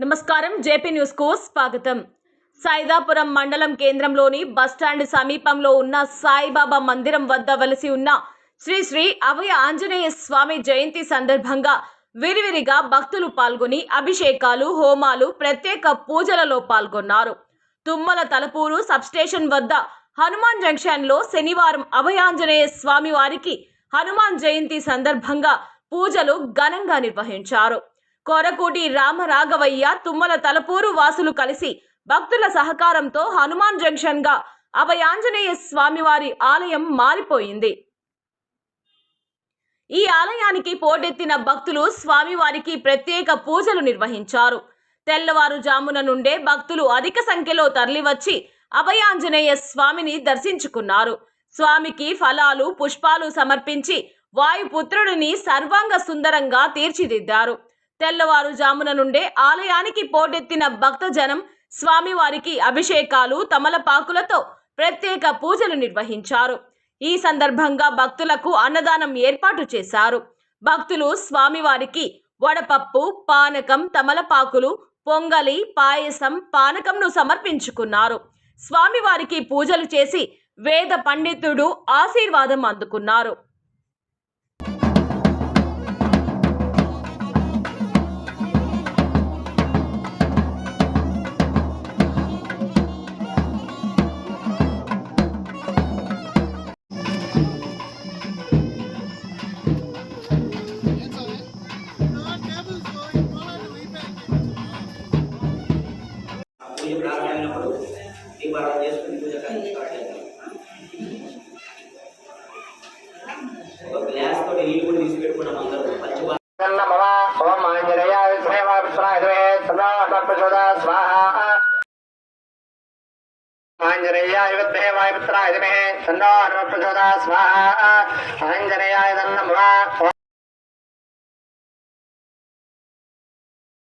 నమస్కారం. జేపీ న్యూస్కు స్వాగతం. సైదాపురం మండలం కేంద్రంలోని బస్టాండ్ సమీపంలో ఉన్న సాయిబాబా మందిరం వద్ద వెలసి ఉన్న శ్రీ శ్రీ అభయ ఆంజనేయ స్వామి జయంతి సందర్భంగా విరివిరిగా భక్తులు పాల్గొని అభిషేకాలు హోమాలు ప్రత్యేక పూజలలో పాల్గొన్నారు. తుమ్మల తలపూరు సబ్స్టేషన్ వద్ద హనుమాన్ జంక్షన్లో శనివారం అభయాంజనేయ స్వామి వారికి హనుమాన్ జయంతి సందర్భంగా పూజలు ఘనంగా నిర్వహించారు. కొరకూటి రామరాఘవయ్య తుమ్మల తలపూరు వాసులు కలిసి భక్తుల సహకారంతో హనుమాన్ జంక్షన్గా అభయాంజనేయ స్వామివారి ఆలయం మారిపోయింది. ఈ ఆలయానికి పోటెత్తిన భక్తులు స్వామివారికి ప్రత్యేక పూజలు నిర్వహించారు. తెల్లవారుజామున నుండే భక్తులు అధిక సంఖ్యలో తరలివచ్చి అభయాంజనేయ స్వామిని దర్శించుకున్నారు. స్వామికి ఫలాలు పుష్పాలు సమర్పించి వాయుపుత్రుడిని సర్వాంగ సుందరంగా తీర్చిదిద్దారు. తెల్లవారుజామున నుండే ఆలయానికి పోటెత్తిన భక్తజనం స్వామివారికి అభిషేకాలు తమలపాకులతో ప్రత్యేక పూజలు నిర్వహించారు. ఈ సందర్భంగా భక్తులకు అన్నదానం ఏర్పాటు చేశారు. భక్తులు స్వామివారికి వడపప్పు పానకం తమలపాకులు పొంగలి పాయసం పానకంను సమర్పించుకున్నారు. స్వామివారికి పూజలు చేసి వేద పండితుడు ఆశీర్వాదం అందుకున్నారు. పూజ ప్రారంభమైనప్పుడు దీపారాధన చేసుకుని పూజ కార్యక్రమం స్టార్ట్ చేద్దాం ఒక గ్లాస్ తోటి నీళ్ళు కూడా తీసి పెట్టుకున్నాం అందరూ పంచభా నమః ఓం ఆంజనేయాయ విద్మహే వాయుపుత్రాయ ధీమహి తన్నో ప్రచోదయాత్ స్వాహా ఆంజనేయాయ విద్మహే వాయుపుత్రాయ ధీమహి తన్నో ప్రచోదయాత్ స్వాహా ఆంజనేయాయ నమః ఓం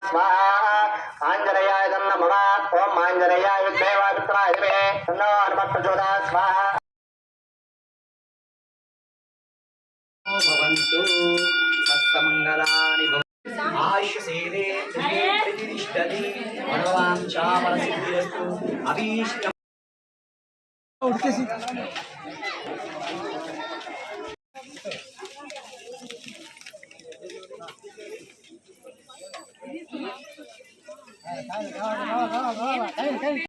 స్వాహా ఆంజనేయాయ నమః ఓం ఆంజనేయాయ విద్మహే వాయుపుత్రాయ ధీమహి తన్నో ప్రచోదయాత్ స్వాహా. భవంతు సత్సమంగళాని భవ ఆయుషేదే ప్రతిష్టతి మనోవాంఛాఫల సిద్ధిరస్తు అభీష్టం. 哎得了得了得了得了赶紧赶紧